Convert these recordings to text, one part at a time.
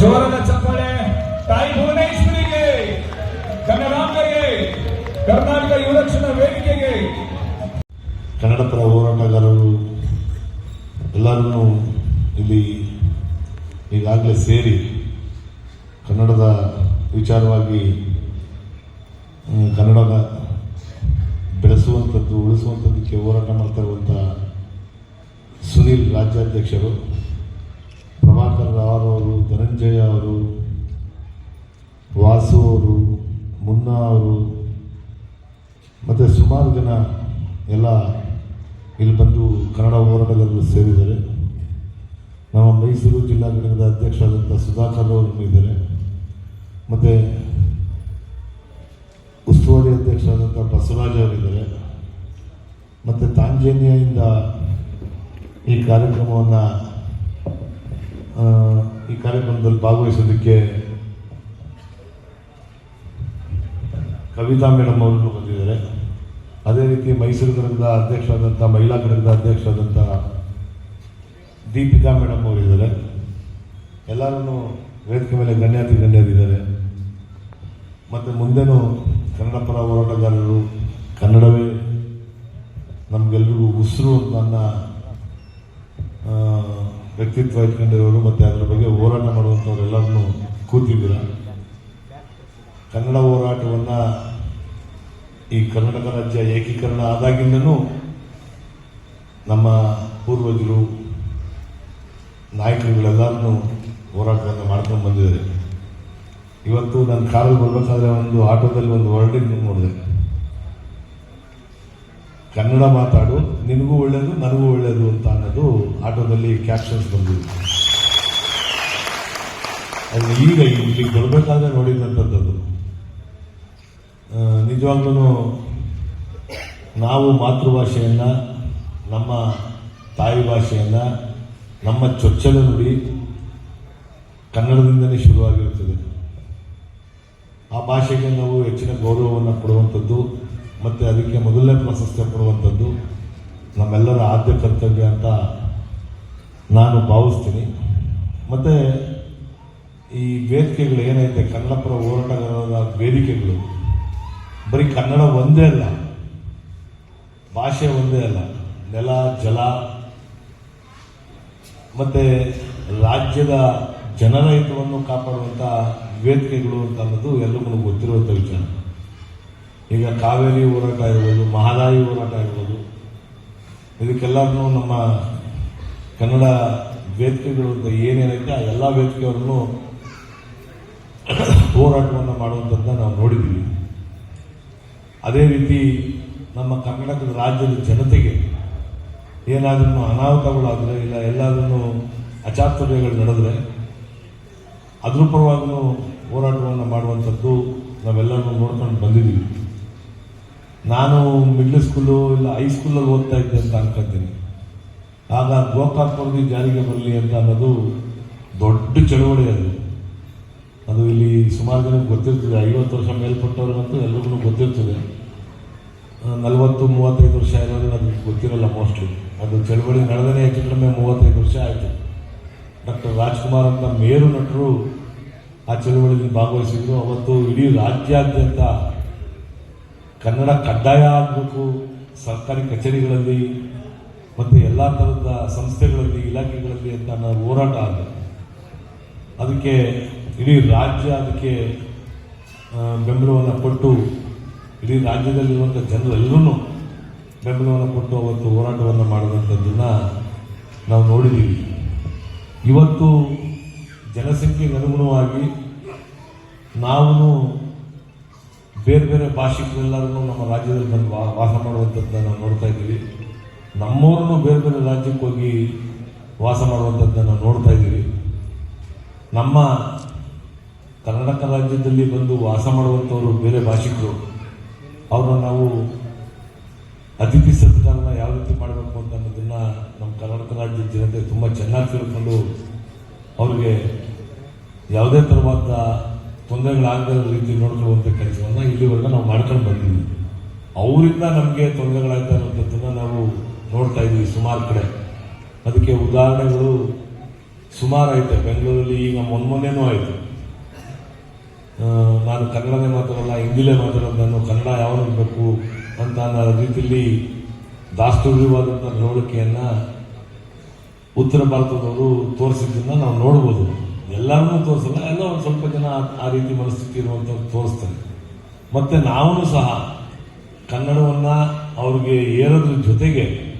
ಜೋರದ ಚಪ್ಪಳೆ. ತಾಯಿ ಭುವನೇಶ್ವರಿಗೆ, ಕನ್ನಡಾಂಬೆಗೆ, ಕರ್ನಾಟಕ ಯುವರಕ್ಷಣಾ ವೇದಿಕೆಗೆ. ಕನ್ನಡ ಪರ ಹೋರಾಟಗಾರರು ಎಲ್ಲರನ್ನೂ ಇಲ್ಲಿ ಈಗಾಗಲೇ ಸೇರಿ ಕನ್ನಡದ ವಿಚಾರವಾಗಿ ಕನ್ನಡದ ಬೆಳೆಸುವಂಥದ್ದು, ಉಳಿಸುವಂಥದ್ದಕ್ಕೆ ಹೋರಾಟ ಮಾಡ್ತಾ ಇರುವಂಥ ಸುನೀಲ್ ರಾಜ್ಯಾಧ್ಯಕ್ಷರು. ಪ್ರಭಾಕರ್ ರಾವ್ ಅವರು ಧನಂಜಯ ಅವರು ವಾಸು ಅವರು ಮುನ್ನಾ ಅವರು ಮತ್ತು ಸುಮಾರು ಜನ ಎಲ್ಲ ಇಲ್ಲಿ ಬಂದು ಕನ್ನಡ ಹೋರಾಟಗಾರರು ಸೇರಿದ್ದಾರೆ. ನಮ್ಮ ಮೈಸೂರು ಜಿಲ್ಲಾ ಘಟಕದ ಅಧ್ಯಕ್ಷರಾದಂಥ ಸುಧಾಕರ್ ಅವರು ಇದ್ದಾರೆ. ಮತ್ತು ಉಸ್ತುವಾರಿ ಅಧ್ಯಕ್ಷರಾದಂಥ ಬಸವರಾಜ್ ಅವರಿದ್ದಾರೆ ಮತ್ತು ತಾಂಜೇನಿಯಿಂದ ಈ ಕಾರ್ಯಕ್ರಮವನ್ನು ಈ ಕಾರ್ಯಕ್ರಮದಲ್ಲಿ ಭಾಗವಹಿಸೋದಕ್ಕೆ ಕವಿತಾ ಮೇಡಮ್ ಅವರು ಬಂದಿದ್ದಾರೆ. ಅದೇ ರೀತಿ ಮೈಸೂರು ಘಟಕದ ಅಧ್ಯಕ್ಷರಾದಂಥ, ಮಹಿಳಾ ಘಟಕದ ಅಧ್ಯಕ್ಷರಾದಂಥ ದೀಪಿಕಾ ಮೇಡಮ್ ಅವರಿದ್ದಾರೆ. ಎಲ್ಲರೂ ವೇದಿಕೆ ಮೇಲೆ ಗಣ್ಯಾತಿ ಗಣ್ಯರಿದ್ದಾರೆ ಮತ್ತು ಮುಂದೆನೂ ಕನ್ನಡ ಪರ ಹೋರಾಟಗಾರರು, ಕನ್ನಡವೇ ನಮಗೆಲ್ರಿಗೂ ಉಸಿರು ಅಂತ ನನ್ನ ವ್ಯಕ್ತಿತ್ವ ಇಟ್ಕೊಂಡಿರೋರು ಮತ್ತು ಅದರ ಬಗ್ಗೆ ಹೋರಾಟ ಮಾಡುವಂಥವ್ರೆಲ್ಲರನ್ನೂ ಕೂತಿದ್ದೀರ? ಕನ್ನಡ ಹೋರಾಟವನ್ನು ಈ ಕರ್ನಾಟಕ ರಾಜ್ಯ ಏಕೀಕರಣ ಆದಾಗಿಂದನೂ ನಮ್ಮ ಪೂರ್ವಜರು, ನಾಯಕರುಗಳೆಲ್ಲರನ್ನೂ ಹೋರಾಟವನ್ನು ಮಾಡ್ಕೊಂಡು ಬಂದಿದ್ದಾರೆ. ಇವತ್ತು ನನ್ನ ಕಾರಲ್ಲಿ ಬರಬೇಕಾದ್ರೆ ಒಂದು ಆಟೋದಲ್ಲಿ ಒಂದು ವರ್ಡಿಂಗ್ ನೋಡಿದೆ. ಕನ್ನಡ ಮಾತಾಡು, ನಿನಗೂ ಒಳ್ಳೆಯದು ನನಗೂ ಒಳ್ಳೆಯದು ಅಂತ ಅನ್ನೋದು ಆಟೋದಲ್ಲಿ ಕ್ಯಾಪ್ಷನ್ಸ್ ಬಂದಿದೆ ಅದು ಈಗ ಇಲ್ಲಿ ಬರಬೇಕಾದ್ರೆ ನೋಡಿದಂಥದ್ದು ನಿಜವಾಗ್ಲೂ ನಾವು ಮಾತೃಭಾಷೆಯನ್ನು, ನಮ್ಮ ತಾಯಿ ಭಾಷೆಯನ್ನು, ನಮ್ಮ ಚೊಚ್ಚಲ ನುಡಿ ಕನ್ನಡದಿಂದಲೇ ಶುರುವಾಗಿರುತ್ತದೆ. ಆ ಭಾಷೆಗೆ ನಾವು ಹೆಚ್ಚಿನ ಗೌರವವನ್ನು ಕೊಡುವಂಥದ್ದು ಮತ್ತು ಅದಕ್ಕೆ ಮೊದಲನೇ ಪ್ರಾಶಸ್ತ್ಯ ಕೊಡುವಂಥದ್ದು ನಮ್ಮೆಲ್ಲರ ಆದ್ಯ ಕರ್ತವ್ಯ ಅಂತ ನಾನು ಭಾವಿಸ್ತೀನಿ. ಮತ್ತು ಈ ವೇದಿಕೆಗಳು ಏನೈತೆ? ಕನ್ನಡಪುರ ಹೋರಾಟಗಾರರ ವೇದಿಕೆಗಳು. ಬರೀ ಕನ್ನಡ ಒಂದೇ ಅಲ್ಲ, ಭಾಷೆ ಒಂದೇ ಅಲ್ಲ, ನೆಲ, ಜಲ, ಮತ್ತು ರಾಜ್ಯದ ಜನರ ಹಿತವನ್ನು ಕಾಪಾಡುವಂಥ ವೇದಿಕೆಗಳು ಅಂತ ಅನ್ನೋದು ಎಲ್ಲರಿಗೂ ಗೊತ್ತಿರುವಂಥ ವಿಚಾರ. ಈಗ ಕಾವೇರಿ ಹೋರಾಟ ಇರ್ಬೋದು, ಮಹದಾಯಿ ಹೋರಾಟ ಇರ್ಬೋದು ಇದಕ್ಕೆಲ್ಲರನ್ನೂ ನಮ್ಮ ಕನ್ನಡ ವೇದಿಕೆಗಳು ಅಂತ ಏನೇನೈತೆ, ಆ ಎಲ್ಲ ವೇದಿಕೆಯವರನ್ನು ಹೋರಾಟವನ್ನು ಮಾಡುವಂಥದ್ದನ್ನ ನಾವು ನೋಡಿದ್ದೀವಿ. ಅದೇ ರೀತಿ ನಮ್ಮ ಕರ್ನಾಟಕದ ರಾಜ್ಯದ ಜನತೆಗೆ ಏನಾದ್ರೂ ಅನಾಹುತಗಳಾದರೆ ಇಲ್ಲ ಎಲ್ಲಾದ್ರೂ ಅಚಾತುರ್ಯಗಳು ನಡೆದ್ರೆ ಅದ್ರ ಪರವಾಗೂ ಹೋರಾಟವನ್ನು ಮಾಡುವಂಥದ್ದು ನಾವೆಲ್ಲರೂ ನೋಡ್ಕೊಂಡು ಬಂದಿದ್ದೀವಿ. ನಾನು ಮಿಡ್ಲ್ ಸ್ಕೂಲು ಇಲ್ಲ ಹೈಸ್ಕೂಲಲ್ಲಿ ಓದ್ತಾ ಇದ್ದೆ ಅಂತ ಅನ್ಕೊಂತೀನಿ. ಆಗ ಗೋಕಾಕ್ ವರದಿ ಜಾರಿಗೆ ಬರಲಿ ಅಂತ ಅನ್ನೋದು ದೊಡ್ಡ ಚಳುವಳಿ ಅದು. ಅದು ಇಲ್ಲಿ ಸುಮಾರು ಜನಕ್ಕೆ ಗೊತ್ತಿರ್ತದೆ. ಐವತ್ತು ವರ್ಷ ಮೇಲ್ಪಟ್ಟವ್ರಿಗಂತೂ ಎಲ್ರಿಗೂ ಗೊತ್ತಿರ್ತದೆ. ನಲವತ್ತು, ಮೂವತ್ತೈದು ವರ್ಷ ಇರೋರಿಗೆ ಅದು ಗೊತ್ತಿರಲ್ಲ ಮೋಸ್ಟ್ಲಿ ಅದು ಚಳವಳಿ ನಡೆದೇ ಹೆಚ್ಚು ಕಡಿಮೆ ಮೂವತ್ತೈದು ವರ್ಷ ಆಯಿತು. ಡಾಕ್ಟರ್ ರಾಜ್ಕುಮಾರ್ ಅಂತ ಮೇರು ನಟರು ಆ ಚಳವಳಿಯಲ್ಲಿ ಭಾಗವಹಿಸಿದ್ರು. ಅವತ್ತು ಇಡೀ ರಾಜ್ಯಾದ್ಯಂತ ಕನ್ನಡ ಕಡ್ಡಾಯ ಆಗಬೇಕು. ಸರ್ಕಾರಿ ಕಚೇರಿಗಳಲ್ಲಿ ಮತ್ತು ಎಲ್ಲ ಥರದ ಸಂಸ್ಥೆಗಳಲ್ಲಿ, ಇಲಾಖೆಗಳಲ್ಲಿ ಅಂತ ನಾವು ಹೋರಾಟ ಆಗಿದೆ ಅದಕ್ಕೆ ಇಡೀ ರಾಜ್ಯ ಅದಕ್ಕೆ ಬೆಂಬಲವನ್ನು ಕೊಟ್ಟು, ಇಡೀ ರಾಜ್ಯದಲ್ಲಿರುವಂಥ ಜನರೆಲ್ಲರೂ ಬೆಂಬಲವನ್ನು ಕೊಟ್ಟು ಅವತ್ತು ಹೋರಾಟವನ್ನು ಮಾಡಿದಂಥದ್ದನ್ನು ನಾವು ನೋಡಿದ್ದೀವಿ ಇವತ್ತು ಜನಸಂಖ್ಯೆಗೆ ಅನುಗುಣವಾಗಿ ನಾವು ಬೇರೆ ಬೇರೆ ಭಾಷಿಕರೆಲ್ಲರೂ ನಮ್ಮ ರಾಜ್ಯದಲ್ಲಿ ಬಂದು ವಾಸ ಮಾಡುವಂಥದ್ದನ್ನು ನಾವು ನೋಡ್ತಾ ಇದ್ದೀವಿ. ನಮ್ಮವ್ರನ್ನು ಬೇರೆ ಬೇರೆ ರಾಜ್ಯಕ್ಕೆ ಹೋಗಿ ವಾಸ ಮಾಡುವಂಥದ್ದನ್ನು ನೋಡ್ತಾ ಇದ್ದೀವಿ. ನಮ್ಮ ಕರ್ನಾಟಕ ರಾಜ್ಯದಲ್ಲಿ ಬಂದು ವಾಸ ಮಾಡುವಂಥವರು ಬೇರೆ ಭಾಷಿಕರು. ಅವ್ರನ್ನ ನಾವು ಅತಿಥಿ ಸತ್ಕಾರನ ಯಾವ ರೀತಿ ಮಾಡಬೇಕು ಅಂತ ಅನ್ನೋದನ್ನು ನಮ್ಮ ಕರ್ನಾಟಕ ರಾಜ್ಯದ ಜನತೆ ತುಂಬ ಚೆನ್ನಾಗಿ ತಿಳ್ಕೊಂಡು ಅವರಿಗೆ ಯಾವುದೇ ಥರವಾದ ತೊಂದರೆಗಳಾಗದ ರೀತಿ ನೋಡ್ಕೊಳ್ಳುವಂಥ ಕೆಲಸವನ್ನು ಇಲ್ಲಿವರೆಗೆ ನಾವು ಮಾಡ್ಕೊಂಡು ಬಂದಿದ್ದೀವಿ ಅವರಿಂದ ನಮಗೆ ತೊಂದರೆಗಳಾಗ್ತಾ ಇರುವಂಥದ್ದನ್ನು ನಾವು ನೋಡ್ತಾ ಇದ್ದೀವಿ ಸುಮಾರು ಕಡೆ. ಅದಕ್ಕೆ ಉದಾಹರಣೆಗಳು ಸುಮಾರು ಬೆಂಗಳೂರಲ್ಲಿ ಈಗ ಮೊನ್ಮೊನ್ನೆನೂ ಆಯಿತು. ನಾನು ಕನ್ನಡನೇ ಮಾತಾಡಲ್ಲ, ಹಿಂದಿಲೇ ಮಾತಾಡೋದು, ನಾನು ಕನ್ನಡ ಯಾವ ಇರಬೇಕು ಅಂತ ಅನ್ನೋ ರೀತಿಯಲ್ಲಿ ದಾಸ್ತುರ್ಯವಾದಂಥ ನಡವಳಿಕೆಯನ್ನು ಉತ್ತರ ಭಾರತದವರು ತೋರಿಸಿದ್ದನ್ನು ನಾವು ನೋಡ್ಬೋದು. ಎಲ್ಲರನ್ನೂ ತೋರಿಸಲ್ಲ. ಎಲ್ಲ ಒಂದು ಸ್ವಲ್ಪ ಜನ ಆ- ರೀತಿ ಮನಸ್ಥಿತಿ ಇರುವಂಥವ್ರು ತೋರಿಸ್ತಾರೆ. ಮತ್ತು ನಾವೂ ಸಹ ಕನ್ನಡವನ್ನು ಅವ್ರಿಗೆ ಏರೋದ್ರ ಜೊತೆಗೆ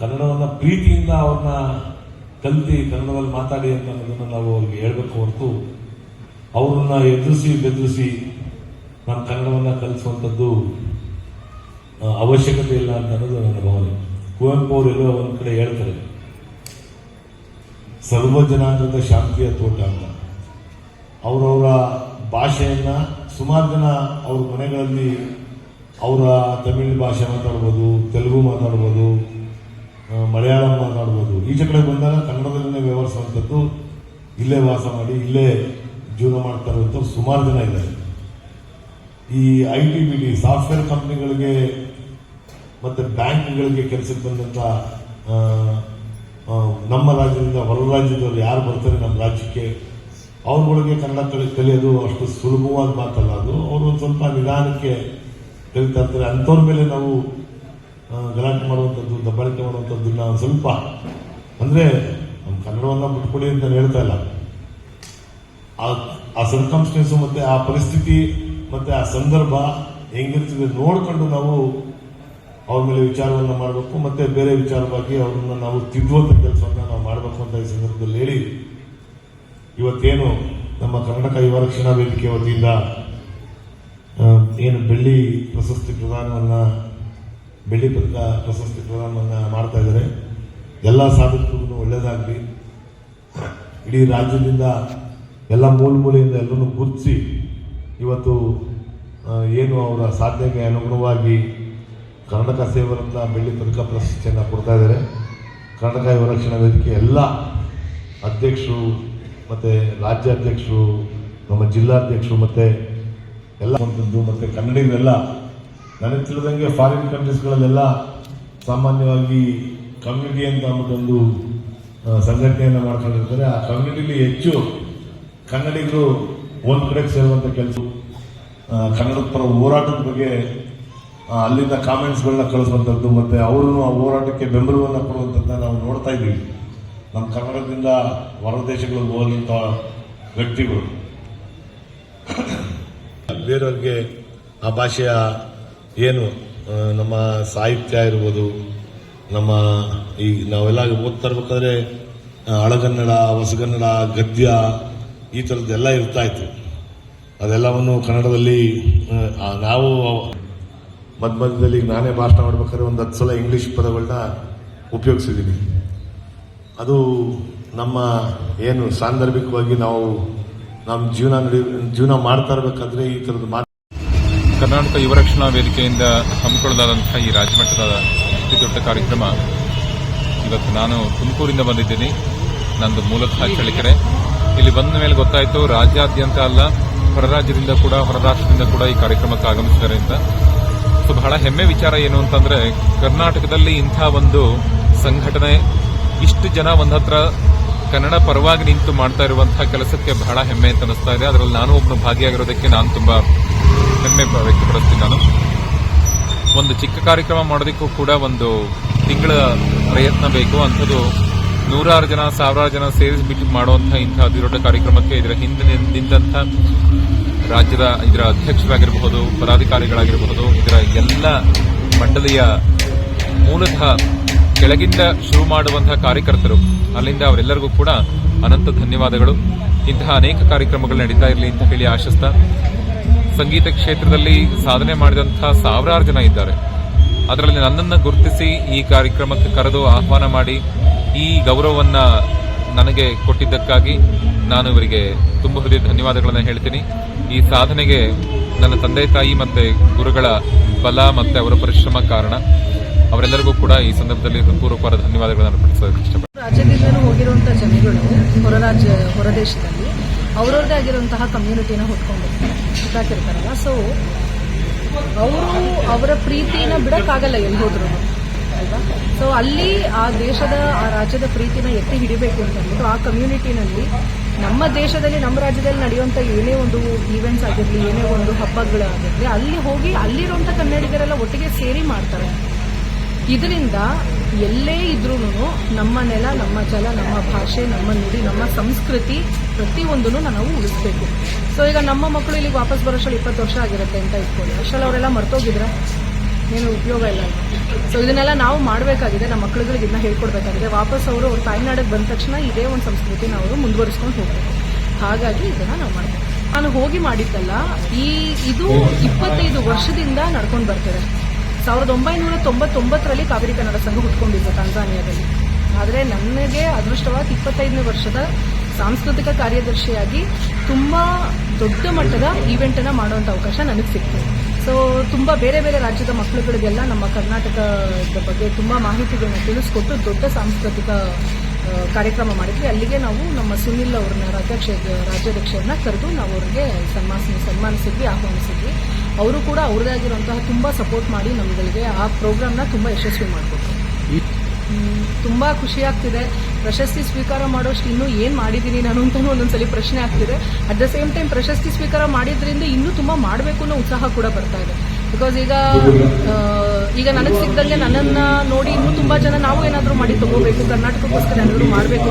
ಕನ್ನಡವನ್ನು ಪ್ರೀತಿಯಿಂದ ಅವ್ರನ್ನ ಕಲ್ತಿ ಕನ್ನಡದಲ್ಲಿ ಮಾತಾಡಿ ಅಂತ ಅನ್ನೋದನ್ನು ನಾವು ಅವ್ರಿಗೆ ಹೇಳಬೇಕು ಹೊರತು ಅವ್ರನ್ನ ಎದುರಿಸಿ ಬೆದರಿಸಿ ನಮ್ಮ ಕನ್ನಡವನ್ನು ಕಲಿಸುವಂಥದ್ದು ಅವಶ್ಯಕತೆ ಇಲ್ಲ ಅಂತ ಅನ್ನೋದು ನನ್ನ ಭಾವನೆ. ಕುವೆಂಪು ಅವರು ಎಲ್ಲೋ ಒಂದು ಕಡೆ ಹೇಳ್ತಾರೆ. ಸರ್ವ ಜನಾಂಗದ ಶಾಂತಿಯ ತೋಟ ಅಂತ. ಅವರವರ ಭಾಷೆಯನ್ನು ಸುಮಾರು ಜನ ಅವ್ರ ಮನೆಗಳಲ್ಲಿ ಅವರ ತಮಿಳ್ ಭಾಷೆ ಮಾತಾಡ್ಬೋದು, ತೆಲುಗು ಮಾತಾಡ್ಬೋದು ಮಲಯಾಳಂ ಮಾತಾಡ್ಬೋದು. ಈಚೆ ಕಡೆ ಬಂದಾಗ ಕನ್ನಡದಲ್ಲೇ ವ್ಯವಹರಿಸುವಂಥದ್ದು ಇಲ್ಲೇ ವಾಸ ಮಾಡಿ, ಇಲ್ಲೇ ಜೀವನ ಮಾಡ್ತಾ ಸುಮಾರು ಜನ ಇದ್ದಾರೆ. ಈ I T B D, software ಕಂಪ್ನಿಗಳಿಗೆ ಮತ್ತು ಬ್ಯಾಂಕ್ಗಳಿಗೆ ಕೆಲಸಕ್ಕೆ ಬಂದಂಥ ನಮ್ಮ ರಾಜ್ಯದಿಂದ ಹೊರ ರಾಜ್ಯದವರು ಯಾರು ಬರ್ತಾರೆ ನಮ್ಮ ರಾಜ್ಯಕ್ಕೆ, ಅವ್ರಗಳಿಗೆ ಕನ್ನಡ ಕಲಿ ಕಲಿಯೋದು ಅಷ್ಟು ಸುಲಭವಾದ ಮಾತಲ್ಲ ಅದು. ಅವರು ಒಂದು ಸ್ವಲ್ಪ ನಿಧಾನಕ್ಕೆ ಕಲಿತಾ ಇರ್ತಾರೆ ಅಂಥವ್ರ ಮೇಲೆ ನಾವು ಗಲಾಟೆ ಮಾಡುವಂಥದ್ದು, ದಬ್ಬಾಳಿಕೆ ಮಾಡುವಂಥದ್ದನ್ನ ಸ್ವಲ್ಪ, ಅಂದರೆ ನಮ್ಮ ಕನ್ನಡವನ್ನು ಬಿಟ್ಕೊಡಿ ಅಂತ ಹೇಳ್ತಾ ಇಲ್ಲ. ಆ ಸರ್ಕಮ್ಸ್ಟೆನ್ಸು ಮತ್ತು ಆ ಪರಿಸ್ಥಿತಿ ಮತ್ತು ಆ ಸಂದರ್ಭ ಹೆಂಗಿರ್ತದೆ ನೋಡಿಕೊಂಡು ನಾವು ಅವ್ರ ಮೇಲೆ ವಿಚಾರವನ್ನು ಮಾಡಬೇಕು, ಮತ್ತೆ ಬೇರೆ ವಿಚಾರವಾಗಿ ಅವ್ರನ್ನ ನಾವು ತಿದ್ದುವಂತ ಕೆಲಸವನ್ನ ನಾವು ಮಾಡಬೇಕು ಅಂತ ಈ ಸಂದರ್ಭದಲ್ಲಿ ಹೇಳಿ ಇವತ್ತೇನು ನಮ್ಮ ಕರ್ನಾಟಕ ಯುವ ರಕ್ಷಣಾ ವೇದಿಕೆ ವತಿಯಿಂದ ಏನು ಬೆಳ್ಳಿ ಪ್ರಶಸ್ತಿ ಪ್ರದಾನವನ್ನ, ಬೆಳ್ಳಿ ಪ್ರಶಸ್ತಿ ಪ್ರದಾನವನ್ನ ಮಾಡ್ತಾ ಇದ್ದಾರೆ. ಎಲ್ಲ ಸಾಧಕರಿಗೂ ಒಳ್ಳೇದಾಗಲಿ. ಇಡೀ ರಾಜ್ಯದಿಂದ ಎಲ್ಲ ಮೂಲ ಮೂಲೆಯಿಂದ ಎಲ್ಲರೂ ಗುರುತಿಸಿ, ಇವತ್ತು ಏನು ಅವರ ಸಾಧ್ಯಕ್ಕೆ ಅನುಗುಣವಾಗಿ ಕರ್ನಾಟಕ ಸೇವರಂತ ಬೆಳ್ಳಿ ಪದಕ ಪ್ರಶಸ್ತಿಯನ್ನು ಕೊಡ್ತಾ ಇದ್ದಾರೆ. ಕರ್ನಾಟಕ ಯುವ ರಕ್ಷಣಾ ವೇದಿಕೆ ಎಲ್ಲ ಅಧ್ಯಕ್ಷರು ಮತ್ತು ರಾಜ್ಯಾಧ್ಯಕ್ಷರು, ನಮ್ಮ ಜಿಲ್ಲಾಧ್ಯಕ್ಷರು ಮತ್ತು ಎಲ್ಲ ಬಂದದ್ದು ಮತ್ತು ಕನ್ನಡಿಗರೆಲ್ಲ ನನಗೆ ತಿಳಿದಂಗೆ ಫಾರಿನ್ ಕಂಟ್ರೀಸ್ಗಳಲ್ಲೆಲ್ಲ ಸಾಮಾನ್ಯವಾಗಿ ಕಮ್ಯುನಿಟಿ ಅಂತ ಅಂದ್ಬಿಟ್ಟೊಂದು ಸಂಘಟನೆಯನ್ನು ಮಾಡ್ಕೊಂಡಿರ್ತಾರೆ. ಆ ಕಮ್ಯುನಿಟಿಲಿ ಹೆಚ್ಚು ಕನ್ನಡಿಗರು ಒಂದು ಕಡೆಗೆ ಸೇರುವಂಥ ಕೆಲಸ ಕನ್ನಡ ಪರ ಹೋರಾಟದ ಬಗ್ಗೆ ಅಲ್ಲಿಂದ ಕಾಮೆಂಟ್ಸ್ಗಳನ್ನ ಕಳಿಸುವಂಥದ್ದು ಮತ್ತು ಅವರು ಆ ಹೋರಾಟಕ್ಕೆ ಬೆಂಬಲವನ್ನು ಕೊಡುವಂಥದ್ದನ್ನ ನಾವು ನೋಡ್ತಾ ಇದ್ದೀವಿ. ನಮ್ಮ ಕನ್ನಡದಿಂದ ಹೊರ ದೇಶಗಳಿಗೆ ಹೋದಂಥ ವ್ಯಕ್ತಿಗಳು. ಬೇರೆಯವ್ರಿಗೆ ಆ ಭಾಷೆಯ ಏನು ನಮ್ಮ ಸಾಹಿತ್ಯ ಇರ್ಬೋದು, ನಮ್ಮ ಈ ನಾವೆಲ್ಲ ಓದ್ತಾ ಇರ್ಬೇಕಾದ್ರೆ ಹಳಗನ್ನಡ ಹೊಸಗನ್ನಡ, ಗದ್ಯ ಈ ಥರದ್ದೆಲ್ಲ ಇರ್ತಾ ಇತ್ತು. ಅದೆಲ್ಲವನ್ನು ಕನ್ನಡದಲ್ಲಿ ನಾವು ಮಧ್ಯ ಮಧ್ಯದಲ್ಲಿ ನಾನೇ ಭಾಷಣ ಮಾಡ್ಬೇಕಾದ್ರೆ ಒಂದು ಹತ್ತು ಸಲ ಇಂಗ್ಲೀಷ್ ಪದಗಳನ್ನ ಉಪಯೋಗಿಸಿದ್ದೀನಿ. ಅದು ನಮ್ಮ ಏನು ಸಾಂದರ್ಭಿಕವಾಗಿ ನಾವು ನಮ್ಮ ಜೀವನ ನಡಿ, ಜೀವನ ಮಾಡ್ತಾ ಇರಬೇಕಾದ್ರೆ ಈ ಥರದ ಮಾತು ಕರ್ನಾಟಕ ಯುವರಕ್ಷಣಾ ವೇದಿಕೆಯಿಂದ ಹಮ್ಮಿಕೊಳ್ಳಲಾದಂತಹ ಈ ರಾಜ್ಯಮಟ್ಟದ ಅತಿ ದೊಡ್ಡ ಕಾರ್ಯಕ್ರಮ. ಇವತ್ತು ನಾನು ತುಮಕೂರಿಂದ ಬಂದಿದ್ದೀನಿ. ನಂದು ಮೂಲತಃ ಚಳ್ಳಕೆರೆ. ಇಲ್ಲಿ ಬಂದ ಮೇಲೆ ಗೊತ್ತಾಯಿತು, ರಾಜ್ಯಾದ್ಯಂತ ಅಲ್ಲ, ಹೊರ ರಾಜ್ಯದಿಂದ ಕೂಡ, ಹೊರ ರಾಷ್ಟ್ರದಿಂದ ಕೂಡ ಈ ಕಾರ್ಯಕ್ರಮಕ್ಕೆ ಆಗಮಿಸಿದ್ದಾರೆ ಅಂತ. ಸೊ ಬಹಳ ಹೆಮ್ಮೆ ವಿಚಾರ ಏನು ಅಂತಂದ್ರೆ, ಕರ್ನಾಟಕದಲ್ಲಿ ಇಂಥ ಒಂದು ಸಂಘಟನೆ, ಇಷ್ಟು ಜನ ಒಂದತ್ರ ಕನ್ನಡ ಪರವಾಗಿ ನಿಂತು ಮಾಡ್ತಾ ಇರುವಂತಹ ಕೆಲಸಕ್ಕೆ ಬಹಳ ಹೆಮ್ಮೆ ಅಂತ ಅನಿಸ್ತಾ ಇದೆ. ಅದರಲ್ಲಿ ನಾನು ಒಬ್ಬನು ಭಾಗಿಯಾಗಿರೋದಕ್ಕೆ ನಾನು ತುಂಬಾ ಹೆಮ್ಮೆ ವ್ಯಕ್ತಪಡಿಸ್ತೀನಿ ನಾನು. ಒಂದು ಚಿಕ್ಕ ಕಾರ್ಯಕ್ರಮ ಮಾಡೋದಕ್ಕೂ ಕೂಡ ಒಂದು ತಿಂಗಳ ಪ್ರಯತ್ನ ಬೇಕು. ಅಂಥದ್ದು ನೂರಾರು ಜನ, ಸಾವಿರಾರು ಜನ ಸೇರಿಸ್ಬಿಟ್ಟು ಮಾಡುವಂತಹ ಇಂತಹ ಅತಿದೊಡ್ಡ ಕಾರ್ಯಕ್ರಮಕ್ಕೆ ಇದರ ಹಿಂದೆ ನಿಂತ ರಾಜ್ಯದ ಇದರ ಅಧ್ಯಕ್ಷರಾಗಿರಬಹುದು, ಪದಾಧಿಕಾರಿಗಳಾಗಿರಬಹುದು, ಇದರ ಎಲ್ಲ ಮಂಡಳಿಯ ಮೂಲತಃ ಕೆಳಗಿಂದ ಶುರು ಮಾಡುವಂತಹ ಕಾರ್ಯಕರ್ತರು. ಅಲ್ಲಿಂದ ಅವರೆಲ್ಲರಿಗೂ ಕೂಡ ಅನಂತ ಧನ್ಯವಾದಗಳು. ಇಂತಹ ಅನೇಕ ಕಾರ್ಯಕ್ರಮಗಳು ನಡೀತಾ ಇರಲಿ ಅಂತ ಹೇಳಿ ಆಶಿಸ್ತಾ. ಸಂಗೀತ ಕ್ಷೇತ್ರದಲ್ಲಿ ಸಾಧನೆ ಮಾಡಿದಂತಹ ಸಾವಿರಾರು ಜನ ಇದ್ದಾರೆ. ಅದರಲ್ಲಿ ನನ್ನನ್ನು ಗುರುತಿಸಿ ಈ ಕಾರ್ಯಕ್ರಮಕ್ಕೆ ಕರೆದು ಆಹ್ವಾನ ಮಾಡಿ ಈ ಗೌರವವನ್ನ ನನಗೆ ಕೊಟ್ಟಿದ್ದಕ್ಕಾಗಿ ನಾನು ಇವರಿಗೆ ತುಂಬ ಹೃದಯ ಧನ್ಯವಾದಗಳನ್ನು ಹೇಳ್ತೀನಿ. ಈ ಸಾಧನೆಗೆ ನನ್ನ ತಂದೆ ತಾಯಿ ಮತ್ತು ಗುರುಗಳ ಬಲ ಮತ್ತು ಅವರ ಪರಿಶ್ರಮ ಕಾರಣ ಅವರೆಲ್ಲರಿಗೂ ಕೂಡ ಈ ಸಂದರ್ಭದಲ್ಲಿ ಹೃತ್ಪೂರ್ವಕವಾದ ಧನ್ಯವಾದಗಳನ್ನು ಅರ್ಪಿಸೋದಕ್ಕೆ ಇಷ್ಟಪಡ್ತೀನಿ. ರಾಜ್ಯದಿಂದಲೂ ಹೋಗಿರುವಂಥ ಜನಗಳು ಹೊರ ರಾಜ್ಯ, ಹೊರ ದೇಶದಲ್ಲಿ ಅವರವ್ರದೇ ಆಗಿರುವಂತಹ ಕಮ್ಯುನಿಟಿನ ಹೊತ್ಕೊಂಡಿರ್ತಾರೆ ಹುಟ್ಟಾಕಿರ್ತಾರಲ್ಲ. ಸೊ ಅವರು ಅವರ ಪ್ರೀತಿನ ಬಿಡಕ್ಕಾಗಲ್ಲ ಎಲ್ಲಿ ಹೋದ್ರು. ಅಲ್ವಾ ಸೊ ಅಲ್ಲಿ ಆ ದೇಶದ, ಆ ರಾಜ್ಯದ ಪ್ರೀತಿನ ಎತ್ತಿ ಹಿಡಿಬೇಕು ಅಂತ ಅಂದ್ಬಿಟ್ಟು ಆ ಕಮ್ಯುನಿಟಿನಲ್ಲಿ ನಮ್ಮ ದೇಶದಲ್ಲಿ, ನಮ್ಮ ರಾಜ್ಯದಲ್ಲಿ ನಡೆಯುವಂಥ ಏನೇ ಒಂದು ಈವೆಂಟ್ಸ್ ಆಗಿರಲಿ, ಏನೇ ಒಂದು ಹಬ್ಬಗಳಾಗಿರಲಿ ಅಲ್ಲಿ ಹೋಗಿ ಅಲ್ಲಿರುವಂಥ ಕನ್ನಡಿಗರೆಲ್ಲ ಒಟ್ಟಿಗೆ ಸೇರಿ ಮಾಡ್ತಾರೆ. ಇದರಿಂದ ಎಲ್ಲೇ ಇದ್ರೂ ನಮ್ಮ ನೆಲ, ನಮ್ಮ ಜಲ, ನಮ್ಮ ಭಾಷೆ, ನಮ್ಮ ನುಡಿ, ನಮ್ಮ ಸಂಸ್ಕೃತಿ ಪ್ರತಿಯೊಂದನ್ನು ನಾವು ಉಳಿಸ್ಬೇಕು. ಸೊ ಈಗ ನಮ್ಮ ಮಕ್ಕಳು ಇಲ್ಲಿಗೆ ವಾಪಸ್ ಬರೋಷ್ಟು ಇಪ್ಪತ್ತು ವರ್ಷ ಆಗಿರುತ್ತೆ ಅಂತ ಇಟ್ಕೊಳ್ಳಿ. ಅಷ್ಟರಲ್ಲಿ ಅವರೆಲ್ಲ ಮರ್ತೋಗಿದ್ರೆ? ಏನು ಉಪಯೋಗ ಇಲ್ಲ ಸೊ ಇದನ್ನೆಲ್ಲ ನಾವು ಮಾಡಬೇಕಾಗಿದೆ, ನಮ್ಮ ಮಕ್ಕಳುಗಳಿಗೆ ಇದನ್ನ ಹೇಳ್ಕೊಡ್ಬೇಕಾಗಿದೆ. ವಾಪಸ್ ಅವರು ಅವ್ರ ತಾಯ್ನಾಡಿಗೆ ಬಂದ ತಕ್ಷಣ ಇದೇ ಒಂದು ಸಂಸ್ಕೃತಿನ ಅವರು ಮುಂದುವರಿಸ್ಕೊಂಡು ಹೋಗ್ಬೇಕು. ಹಾಗಾಗಿ ಇದನ್ನ ನಾವು ಮಾಡ್ತೀವಿ ನಾನು ಹೋಗಿ ಮಾಡಿದ್ದಲ್ಲ, ಈ, ಇದು ಇಪ್ಪತ್ತೈದು ವರ್ಷದಿಂದ ನಡ್ಕೊಂಡು ಬರ್ತಿದೆ. ಸಾವಿರದ ಒಂಬೈನೂರ ತೊಂಬತ್ತೊಂಬತ್ತರಲ್ಲಿ ಕಾವೇರಿ ಕನ್ನಡ ಸಂಘ ಹುಟ್ಕೊಂಡಿದ್ದು ತಾಂಜಾನಿಯಾದಲ್ಲಿ. ಆದರೆ ನನಗೆ ಅದೃಷ್ಟವಾಗಿ ಇಪ್ಪತ್ತೈದನೇ ವರ್ಷದ ಸಾಂಸ್ಕೃತಿಕ ಕಾರ್ಯದರ್ಶಿಯಾಗಿ ತುಂಬ ದೊಡ್ಡ ಮಟ್ಟದ ಈವೆಂಟನ್ನು ಮಾಡುವಂಥ ಅವಕಾಶ ನನಗೆ ಸಿಕ್ತು ಸೊ ತುಂಬ ಬೇರೆ ಬೇರೆ ರಾಜ್ಯದ ಮಕ್ಕಳುಗಳಿಗೆಲ್ಲ ನಮ್ಮ ಕರ್ನಾಟಕದ ಬಗ್ಗೆ ತುಂಬ ಮಾಹಿತಿಗಳನ್ನ ತಿಳಿಸ್ಕೊಟ್ಟು ದೊಡ್ಡ ಸಾಂಸ್ಕೃತಿಕ ಕಾರ್ಯಕ್ರಮ ಮಾಡಿದ್ವಿ. ಅಲ್ಲಿಗೆ ನಾವು ನಮ್ಮ ಸುನಿಲ್ ಅವ್ರನ್ನ ಅಧ್ಯಕ್ಷ ರಾಜ್ಯಾಧ್ಯಕ್ಷರನ್ನ ಕರೆದು ನಾವು ಅವ್ರಿಗೆ ಸನ್ಮಾನಿಸಿ, ಸನ್ಮಾನಿಸಿದ್ವಿ, ಆಹ್ವಾನಿಸಿದ್ವಿ. ಅವರು ಕೂಡ ಅವ್ರದ್ದೇ ಆಗಿರುವಂತಹ ತುಂಬ ಸಪೋರ್ಟ್ ಮಾಡಿ ನಮ್ಗಳಿಗೆ ಆ ಪ್ರೋಗ್ರಾಮ್ನ ತುಂಬ ಯಶಸ್ವಿ ಮಾಡಿಕೊಟ್ರು. ತುಂಬಾ ಖುಷಿ ಆಗ್ತಿದೆ. ಪ್ರಶಸ್ತಿ ಸ್ವೀಕಾರ ಮಾಡೋಷ್ಟು ಇನ್ನೂ ಏನು ಮಾಡಿದ್ದೀನಿ ನಾನು ಅಂತಲೂ ಒಂದೊಂದ್ಸಲಿ ಪ್ರಶ್ನೆ ಆಗ್ತಿದೆ. ಅಟ್ ದ ಸೇಮ್ ಟೈಮ್ ಪ್ರಶಸ್ತಿ ಸ್ವೀಕಾರ ಮಾಡಿದ್ರಿಂದ ಇನ್ನೂ ತುಂಬಾ ಮಾಡಬೇಕು ಅನ್ನೋ ಉತ್ಸಾಹ ಕೂಡ ಬರ್ತಾ ಇದೆ. ಬಿಕಾಸ್ ಈಗ ಈಗ ನನಗೆ ಸಿಕ್ಕದಂಗೆ ನನ್ನನ್ನ ನೋಡಿ ಇನ್ನೂ ತುಂಬಾ ಜನ ನಾವು ಏನಾದರೂ ಮಾಡಿ ತಗೋಬೇಕು ಕರ್ನಾಟಕಕ್ಕೋಸ್ಕರ ಏನಾದರೂ ಮಾಡಬೇಕು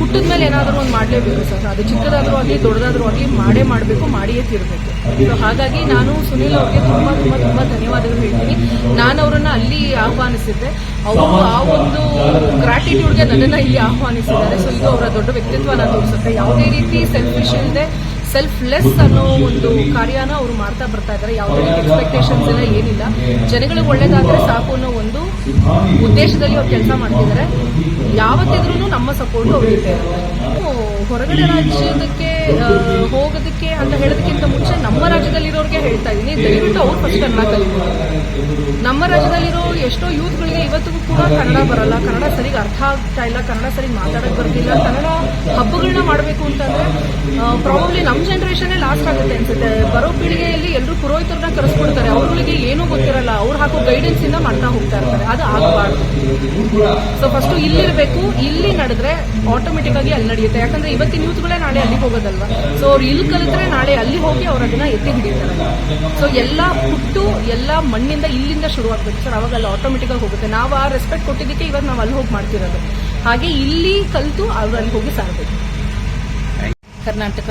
ಹುಟ್ಟಿದ ಮೇಲೆ ಏನಾದರೂ ಒಂದು ಮಾಡಲೇಬೇಕು ಸರ್. ಅದು ಚಿಕ್ಕದಾದ್ರೂ ಆಗಲಿ ದೊಡ್ಡದಾದ್ರೂ ಆಗಲಿ ಮಾಡೇ ಮಾಡಬೇಕು ಮಾಡಿಯೇ ತೀರಬೇಕು. ಸೊ ಹಾಗಾಗಿ ನಾನು ಸುನೀಲ್ ಅವ್ರಿಗೆ ತುಂಬಾ ತುಂಬಾ ತುಂಬಾ ಧನ್ಯವಾದಗಳು ಹೇಳ್ತೀನಿ. ನಾನು ಅವರನ್ನ ಅಲ್ಲಿ ಆಹ್ವಾನಿಸಿದ್ದೆ. ಅವರು ಆ ಒಂದು ಗ್ರಾಟಿಟ್ಯೂಡ್ಗೆ ನನ್ನನ್ನ ಇಲ್ಲಿ ಆಹ್ವಾನಿಸಿದ್ದಾರೆ. ಸೊ ಇದು ಅವರ ದೊಡ್ಡ ವ್ಯಕ್ತಿತ್ವನ ತೋರಿಸುತ್ತೆ. ಯಾವುದೇ ರೀತಿ ಸೆಲ್ಫಿಶ್ ಇಲ್ಲದೆ ಸೆಲ್ಫ್ ಲೆಸ್ ಅನ್ನೋ ಒಂದು ಕಾರ್ಯನ ಅವರು ಮಾಡ್ತಾ ಬರ್ತಾ ಇದ್ದಾರೆ. ಯಾವುದೇ ಎಕ್ಸ್ಪೆಕ್ಟೇಷನ್ಸ್ ಎಲ್ಲ ಏನಿಲ್ಲ. ಜನಗಳಿಗೆ ಒಳ್ಳೇದಾದ್ರೆ ಸಾಕು ಅನ್ನೋ ಒಂದು ಉದ್ದೇಶದಲ್ಲಿ ಅವ್ರು ಕೆಲಸ ಮಾಡ್ತಿದ್ದಾರೆ. ಯಾವತ್ತಿದ್ರೂ ನಮ್ಮ ಸಪೋರ್ಟ್ ಅವ್ರಿಗೆ ಹೊರಗಡೆ ರಾಜ್ಯದಕ್ಕೆ ಹೋಗೋದಕ್ಕೆ ಅಂತ ಹೇಳೋದಕ್ಕಿಂತ ಮುಂಚೆ ನಮ್ಮ ರಾಜ್ಯದಲ್ಲಿರೋರಿಗೆ ಹೇಳ್ತಾ ಫಸ್ಟ್ ಕನ್ನಡ ನಮ್ಮ ರಾಜ್ಯದಲ್ಲಿರೋ ಎಷ್ಟೋ ಯೂತ್ಗಳಿಗೆ ಇವತ್ತಿಗೂ ಕೂಡ ಕನ್ನಡ ಬರಲ್ಲ. ಕನ್ನಡ ಸರಿಗೆ ಅರ್ಥ ಆಗ್ತಾ ಇಲ್ಲ. ಕನ್ನಡ ಸರಿಗೆ ಮಾತಾಡಕ್ ಬರ್ತಿಲ್ಲ. ಕನ್ನಡ ಹಬ್ಬಗಳನ್ನ ಮಾಡಬೇಕು ಅಂತಂದ್ರೆ ಪ್ರಾಬಬ್ಲಿ ನಮ್ಮ ಜನರೇಷನ್ ಲಾಸ್ಟ್ ಆಗುತ್ತೆ ಅನ್ಸುತ್ತೆ. ಬರೋ ಪೀಳಿಗೆಯಲ್ಲಿ ಎಲ್ಲರೂ ಪುರೋಹಿತರನ್ನ ಕರೆಸ್ಕೊಡ್ತಾರೆ ಅವ್ರಿಗೆ ಏನೂ ಗೊತ್ತಿರಲ್ಲ. ಅವ್ರು ಹಾಕೋ ಗೈಡೆನ್ಸ್ ಇಂದ ಮಾಡ್ತಾ ಹೋಗ್ತಾ ಇರ್ತಾರೆ. ಅದು ಆಗಬಾರ್ದು. ಸೊ ಫಸ್ಟ್ ಇಲ್ಲಿರಬೇಕು. ಇಲ್ಲಿ ನಡೆದ್ರೆ ಆಟೋಮೆಟಿಕ್ ಆಗಿ ಅಲ್ಲಿ ನಡೆಯುತ್ತೆ. ಯಾಕಂದ್ರೆ ಇವತ್ತಿನ ಯೂತ್ಗಳೇ ನಾಳೆ ಅಲ್ಲಿಗೆ ಹೋಗೋದಲ್ವಾ? ಸೊ ಅವ್ರು ಇಲ್ಲಿ ಕಲಿತ್ರೆ ನಾಳೆ ಅಲ್ಲಿ ಹೋಗಿ ಅವ್ರ ಅದನ್ನ ಎತ್ತಿ ಹಿಡಿತಾರೆ. ಸೊ ಎಲ್ಲ ಹುಟ್ಟು ಎಲ್ಲ ಮಣ್ಣಿಂದ ಇಲ್ಲಿಂದ ಶುರು ಆಗ್ಬೇಕು ಸರ್. ಅವಾಗ ಅಲ್ಲಿ ಆಟೋಮೆಟಿಕ್ ಆಗಿ ಹೋಗುತ್ತೆ. ನಾವು ಆ ರೆಸ್ಪೆಕ್ಟ್ ಕೊಟ್ಟಿದ್ದಕ್ಕೆ ಇವಾಗ ನಾವು ಅಲ್ಲಿ ಹೋಗಿ ಮಾಡ್ತಿರೋದು. ಹಾಗೆ ಇಲ್ಲಿ ಕಲಿತು ಅವ್ರು ಅಲ್ಲಿ ಹೋಗಿ ಸಾರಬೇಕು ಕರ್ನಾಟಕ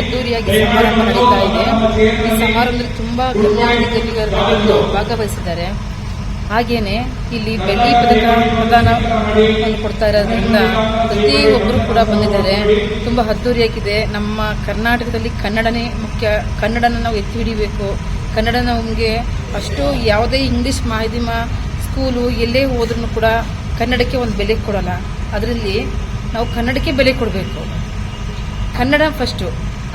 ಅದ್ದೂರಿಯಾಗಿ ಸಮಾರಂಭ ನಡೀತಾ ಇದೆ. ಈ ಸಮಾರಂಭದಲ್ಲಿ ತುಂಬಾ ಕಲ್ಯಾಣ ಭಾಗವಹಿಸಿದ್ದಾರೆ. ಹಾಗೇನೆ ಇಲ್ಲಿ ಬೆಳ್ಳಿ ಪದಕ ಪ್ರದಾನ ಕೊಡ್ತಾ ಇರೋದ್ರಿಂದ ಪ್ರತಿಯೊಬ್ಬರು ಕೂಡ ಬಂದಿದ್ದಾರೆ. ತುಂಬಾ ಅದ್ದೂರಿಯಾಗಿದೆ. ನಮ್ಮ ಕರ್ನಾಟಕದಲ್ಲಿ ಕನ್ನಡನೇ ಮುಖ್ಯ, ಕನ್ನಡನ ನಾವು ಎತ್ತಿ ಹಿಡಿಬೇಕು. ಕನ್ನಡ ನಮಗೆ ಅಷ್ಟು ಯಾವುದೇ ಇಂಗ್ಲಿಷ್ ಮಾಧ್ಯಮ, ಸ್ಕೂಲು ಎಲ್ಲೇ ಹೋದ್ರೂ ಕೂಡ ಕನ್ನಡಕ್ಕೆ ಒಂದು ಬೆಲೆ ಕೊಡೋಲ್ಲ. ಅದರಲ್ಲಿ ನಾವು ಕನ್ನಡಕ್ಕೆ ಬೆಲೆ ಕೊಡಬೇಕು. ಕನ್ನಡ ಫಸ್ಟು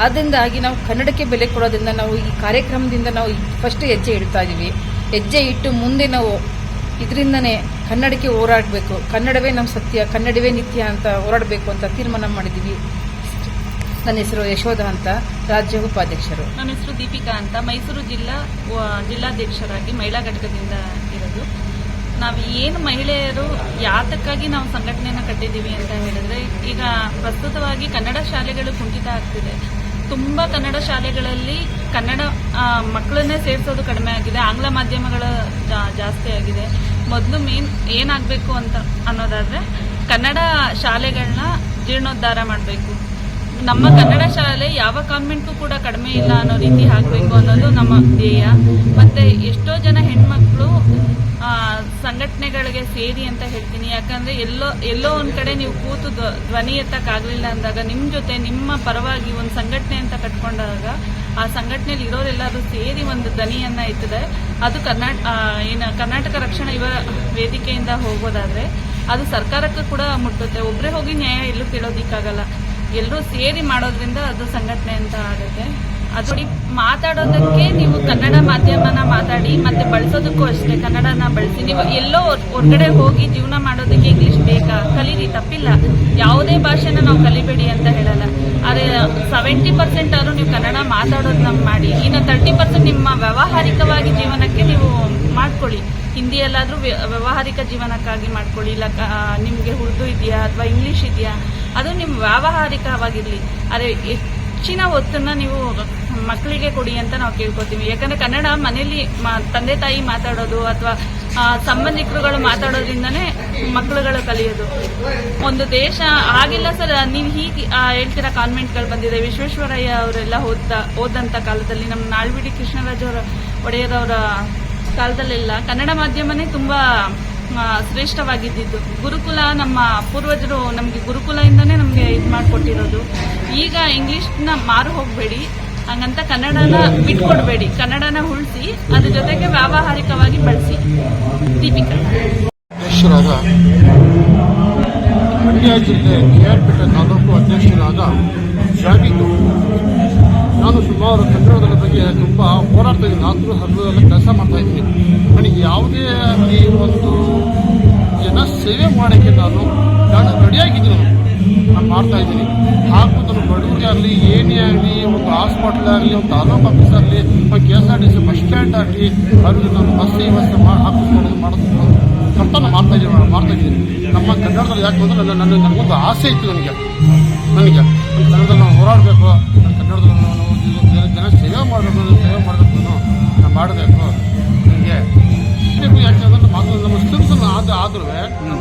ಆದ್ದರಿಂದಾಗಿ ನಾವು ಕನ್ನಡಕ್ಕೆ ಬೆಲೆ ಕೊಡೋದ್ರಿಂದ ನಾವು ಈ ಕಾರ್ಯಕ್ರಮದಿಂದ ನಾವು ಫಸ್ಟ್ ಹೆಜ್ಜೆ ಇಡ್ತಾ ಇದ್ದೀವಿ. ಹೆಜ್ಜೆ ಇಟ್ಟು ಮುಂದೆ ನಾವು ಇದರಿಂದನೇ ಕನ್ನಡಕ್ಕೆ ಹೋರಾಡಬೇಕು. ಕನ್ನಡವೇ ನಮ್ಮ ಸತ್ಯ, ಕನ್ನಡವೇ ನಿತ್ಯ ಅಂತ ಹೋರಾಡಬೇಕು ಅಂತ ತೀರ್ಮಾನ ಮಾಡಿದ್ದೀವಿ. ನನ್ನ ಹೆಸರು ಯಶೋಧ ಅಂತ, ರಾಜ್ಯ ಉಪಾಧ್ಯಕ್ಷರು. ನನ್ನ ಹೆಸರು ದೀಪಿಕಾ ಅಂತ. ಮೈಸೂರು ಜಿಲ್ಲಾ ಜಿಲ್ಲಾಧ್ಯಕ್ಷರಾಗಿ ಮಹಿಳಾ ಘಟಕದಿಂದ ಇರೋದು. ನಾವು ಏನು ಮಹಿಳೆಯರು ಯಾತಕ್ಕಾಗಿ ನಾವು ಸಂಘಟನೆಯನ್ನು ಕಟ್ಟಿದ್ದೀವಿ ಅಂತ ಹೇಳಿದ್ರೆ, ಈಗ ಪ್ರಸ್ತುತವಾಗಿ ಕನ್ನಡ ಶಾಲೆಗಳು ಕುಂಠಿತ ಆಗ್ತಿದೆ. ತುಂಬ ಕನ್ನಡ ಶಾಲೆಗಳಲ್ಲಿ ಕನ್ನಡ ಮಕ್ಕಳನ್ನೇ ಸೇರಿಸೋದು ಕಡಿಮೆ ಆಗಿದೆ. ಆಂಗ್ಲ ಮಾಧ್ಯಮಗಳ ಜಾಸ್ತಿ ಆಗಿದೆ. ಮೊದಲು ಮೇನ್ ಏನಾಗಬೇಕು ಅಂತ ಅನ್ನೋದಾದ್ರೆ ಕನ್ನಡ ಶಾಲೆಗಳನ್ನ ಜೀರ್ಣೋದ್ಧಾರ ಮಾಡಬೇಕು. ನಮ್ಮ ಕನ್ನಡ ಶಾಲೆ ಯಾವ ಕಾನ್ವೆಂಟ್ಗೂ ಕೂಡ ಕಡಿಮೆ ಇಲ್ಲ ಅನ್ನೋ ರೀತಿ ಆಗಬೇಕು ಅನ್ನೋದು ನಮ್ಮ ಧ್ಯೇಯ. ಮತ್ತೆ ಎಷ್ಟೋ ಜನ ಹೆಣ್ಮಕ್ಳು ಸಂಘಟನೆಗಳಿಗೆ ಸೇರಿ ಅಂತ ಹೇಳ್ತೀನಿ. ಯಾಕಂದ್ರೆ ಎಲ್ಲೋ ಎಲ್ಲೋ ಒಂದ್ ಕಡೆ ನೀವು ಕೂತು ಧ್ವ- ಧ್ವನಿ ಎತ್ತಕ್ಕಾಗಲಿಲ್ಲ ಅಂದಾಗ, ನಿಮ್ ಜೊತೆ ನಿಮ್ಮ ಪರವಾಗಿ ಒಂದು ಸಂಘಟನೆ ಅಂತ ಕಟ್ಕೊಂಡಾಗ, ಆ ಸಂಘಟನೆಯಲ್ಲಿ ಇರೋರೆಲ್ಲರೂ ಸೇರಿ ಒಂದು ಧ್ವನಿಯನ್ನ ಎತ್ತಿದೆ ಅದು ಕರ್ನಾಟ ಏನು, ಕರ್ನಾಟಕ ರಕ್ಷಣಾ ಯುವ ವೇದಿಕೆಯಿಂದ ಹೋಗೋದಾದ್ರೆ, ಅದು ಸರ್ಕಾರಕ್ಕೂ ಕೂಡ ಮುಟ್ಟುತ್ತೆ. ಒಬ್ಬರೇ ಹೋಗಿ ನ್ಯಾಯ ಎಲ್ಲೂ ಕೇಳೋದಿಕ್ಕಾಗಲ್ಲ. ಎಲ್ಲರೂ ಸೇರಿ ಮಾಡೋದ್ರಿಂದ ಅದು ಸಂಘಟನೆ ಅಂತ ಆಗುತ್ತೆ. ಅದು ಮಾತಾಡೋದಕ್ಕೆ ನೀವು ಕನ್ನಡ ಮಾಧ್ಯಮನ ಮಾತಾಡಿ, ಮತ್ತೆ ಬಳಸೋದಕ್ಕೂ ಅಷ್ಟೇ, ಕನ್ನಡನ ಬಳಸಿ. ನೀವು ಎಲ್ಲೋ ಹೊರಗಡೆ ಹೊರ್ಗಡೆ ಹೋಗಿ ಜೀವನ ಮಾಡೋದಕ್ಕೆ ಇಂಗ್ಲಿಷ್ ಬೇಕಾ? ಕಲೀರಿ, ತಪ್ಪಿಲ್ಲ. ಯಾವುದೇ ಭಾಷೆನ ನಾವು ಕಲಿಬೇಡಿ ಅಂತ ಹೇಳಲ್ಲ. ಆದರೆ ಸೆವೆಂಟಿ ಪರ್ಸೆಂಟ್ ಆದರೂ ನೀವು ಕನ್ನಡ ಮಾತಾಡೋದನ್ನ ಮಾಡಿ, ಇನ್ನು ತರ್ಟಿ ಪರ್ಸೆಂಟ್ ನಿಮ್ಮ ವ್ಯಾವಹಾರಿಕವಾಗಿ ಜೀವನಕ್ಕೆ ನೀವು ಮಾಡ್ಕೊಳ್ಳಿ. ಹಿಂದಿಯಲ್ಲಾದ್ರೂ ವ್ಯ- ವ್ಯಾವಹಾರಿಕ ಜೀವನಕ್ಕಾಗಿ ಮಾಡ್ಕೊಳ್ಳಿ, ಇಲ್ಲ ನಿಮಗೆ ಉರ್ದು ಇದೆಯಾ ಅಥವಾ ಇಂಗ್ಲೀಷ್ ಇದೆಯಾ, ಅದು ನಿಮ್ಮ ವ್ಯಾವಹಾರಿಕವಾಗಿರಲಿ. ಆದರೆ ಹೆಚ್ಚಿನ ಒತ್ತನ್ನ ನೀವು ಮಕ್ಕಳಿಗೆ ಕೊಡಿ ಅಂತ ನಾವು ಕೇಳ್ಕೊತೀವಿ. ಯಾಕಂದರೆ ಕನ್ನಡ ಮನೆಯಲ್ಲಿ ತಂದೆ ತಾಯಿ ಮಾತಾಡೋದು ಅಥವಾ ಸಂಬಂಧಿಕರುಗಳು ಮಾತಾಡೋದ್ರಿಂದನೇ ಮಕ್ಕಳುಗಳು ಕಲಿಯೋದು. ಒಂದು ದೇಶ ಆಗಿಲ್ಲ ಸರ್, ನೀವು ಹೀಗೆ ಹೇಳ್ತೀರಾ ಕಾನ್ವೆಂಟ್ಗಳು ಬಂದಿದೆ. ವಿಶ್ವೇಶ್ವರಯ್ಯ ಅವರೆಲ್ಲ ಓದ್ತಾ ಓದಂಥ ಕಾಲದಲ್ಲಿ ನಮ್ಮ ನಾಳ್ಬಿಡಿ ಕೃಷ್ಣರಾಜ ಅವರ ಒಡೆಯರವರ ಕಾಲದಲ್ಲೆಲ್ಲ ಕನ್ನಡ ಮಾಧ್ಯಮನೇ ತುಂಬಾ ಶ್ರೇಷ್ಠವಾಗಿದ್ದಿದ್ದು. ಗುರುಕುಲ ನಮ್ಮ ಪೂರ್ವಜರು ನಮಗೆ ಗುರುಕುಲದಿಂದನೇ ನಮಗೆ ಇದು ಮಾಡಿಕೊಟ್ಟಿರೋದು. ಈಗ ಇಂಗ್ಲಿಷ್ನ ಮಾರು ಹೋಗಬೇಡಿ, ಹಂಗಂತ ಕನ್ನಡನ ಬಿಟ್ಕೊಡ್ಬೇಡಿ, ಕನ್ನಡನ ಉಳಿಸಿ, ಅದ್ರ ಜೊತೆಗೆ ವ್ಯಾವಹಾರಿಕವಾಗಿ ಬಳಸಿ. ದೀಪಿಕಾ. ಜಿಲ್ಲೆ ತಾಲೂಕು ಅಧ್ಯಕ್ಷರಾದ ನಾನು ಸುಮಾರು ಕನ್ನಡದ ಬಗ್ಗೆ ತುಂಬ ಹೋರಾಡ್ತಾ ಇದ್ದೀನಿ ಆದರೂ ಹಬ್ಬದಲ್ಲಿ ಕೆಲಸ ಮಾಡ್ತಾ ಇದ್ದೀನಿ. ನನಗೆ ಯಾವುದೇ ಈ ಒಂದು ಜನ ಸೇವೆ ಮಾಡೋಕ್ಕೆ ನಾನು ನಾನು ರೆಡಿಯಾಗಿದ್ದೀನಿ ನಾನು. ಮಾಡ್ತಾ ಇದ್ದೀನಿ. ಹಾಗೂ ನಾನು ಬಡವರಿಗೆ ಆಗಲಿ, ಏನೇ ಆಗಲಿ, ಒಂದು ಹಾಸ್ಪಿಟ್ಲ್ ಆಗಲಿ, ಒಂದು ತಾಲೂಕು ಆಫೀಸ್ ಆಗಲಿ K S R T C bus stand ಆಗಲಿ, ಅವ್ರಿಗೆ ನಾನು ಬಸ್ ವ್ಯವಸ್ಥೆ ಮಾಡಿ ಹಾಕಿಸ್ಕೊಂಡು ಮಾಡೋದು ಕರ್ತನ ಮಾಡ್ತಾ ಇದ್ದೀನಿ, ನಾನು ಮಾಡ್ತಾ ಇದ್ದೀನಿ. ನಮ್ಮ ಕನ್ನಡದಲ್ಲಿ ಯಾಕೆ ಅಂದರೆ ನನ್ನ ನನಗೊಂದು ಆಸೆ ಇತ್ತು ನನಗೆ. ನನಗೆ. ಕನ್ನಡದಲ್ಲಿ ನಾನು ಹೋರಾಡಬೇಕು, ನನ್ನ ಕನ್ನಡದಲ್ಲಿ ನಾನು ಮಾಡಬೇಕು ಹೀಗೆ. ಅದನ್ನು ಮಾತು ನಮ್ಮ ಮುಸ್ಲಿಮ್ಸ್ ಆದ ಆದ್ರೂ